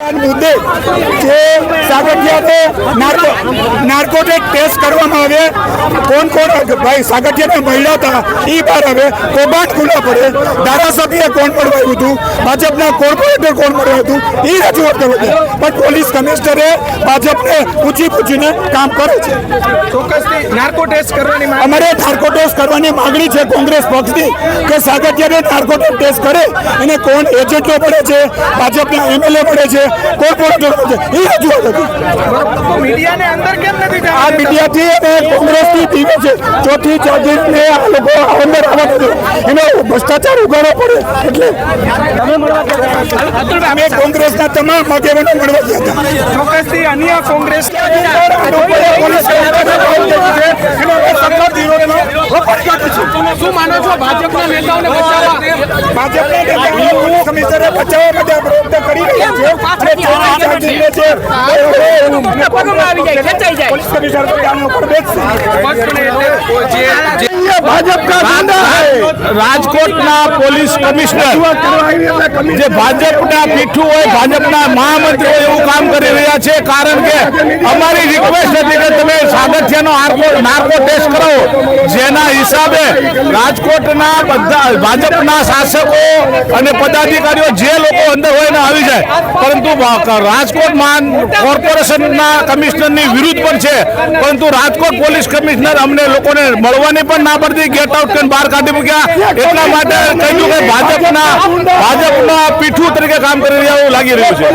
મુદ્દે જે સાગઠિયાને narco, narcotic test કરવામાં આવે, કોણ કોણ ભાઈ, સાગઠિયાને મહિલા હતા એ બહાર આવે, કૌભાંડ ખુલ્લા પડે ધારાસભ્ય કોણ મળવાયું હતું? ભાજપના કોર્પોરેટર કોણ મળ્યું હતું? એ રજૂઆત કરવા પણ પોલીસ કમિશનરે ભાજપને પૂછી પૂછીને કામ કરે છે. નાર્કો ટેસ્ટ કરવાની અમારે નાર્કો ટેસ્ટ કરવાની માગણી છે કોંગ્રેસ પક્ષની કે સાગઠિયાને નાર્કો ટેસ્ટ કરે. એને કોણ એજન્ટો પડે છે ભાજપના એમએલએ પડે છે કોર્પોરેટર પડે છે એ રજૂઆત હતી મીડિયાને અંદર કેમ નથી આ? મીડિયાથી અને કોંગ્રેસની ટીમે છે. ચોથી ચોથીને આ લોકો અંદર આવવા એનો ભ્રષ્ટાચાર ઉગાડવો પડે. એટલે અમે કોંગ્રેસના તમામ આગેવાનો મળવા ગયા હતા ચોક્કસથી અન્ય કોંગ્રેસ શું માનો છો ભાજપના નેતાઓને બચાવવા ભાજપના નેતાઓ કમિશનરે બચાવવા માટે આ પ્રયત્ન કરી રહ્યા છે અને ચોરી ચાંદીને છે પોલીસ કમિશનર પર કામ ઉપર બેસશે ભાજપના રાજકોટના પોલીસ કમિશનર, જે ભાજપના પીઠું હોય, ભાજપના મહામંત્રી હોય એવું કામ કરી રહ્યા છે. કારણ કે અમારી રિક્વેસ્ટ હતી કે અને પદાધિકારીઓ જે લોકો અંદર હોય ને આવી જાય. પરંતુ રાજકોટ મહાન વિરુદ્ધ પણ છે. પરંતુ રાજકોટ પોલીસ કમિશનર અમને લોકોને મળવાની પણ ના પડતી ગેટ આઉટ બહાર કાઢી મૂક્યા. એટલા માટે કહ્યું કે ભાજપના ભાજપના પીઠું તરીકે કામ કરી રહ્યા એવું લાગી રહ્યું છે.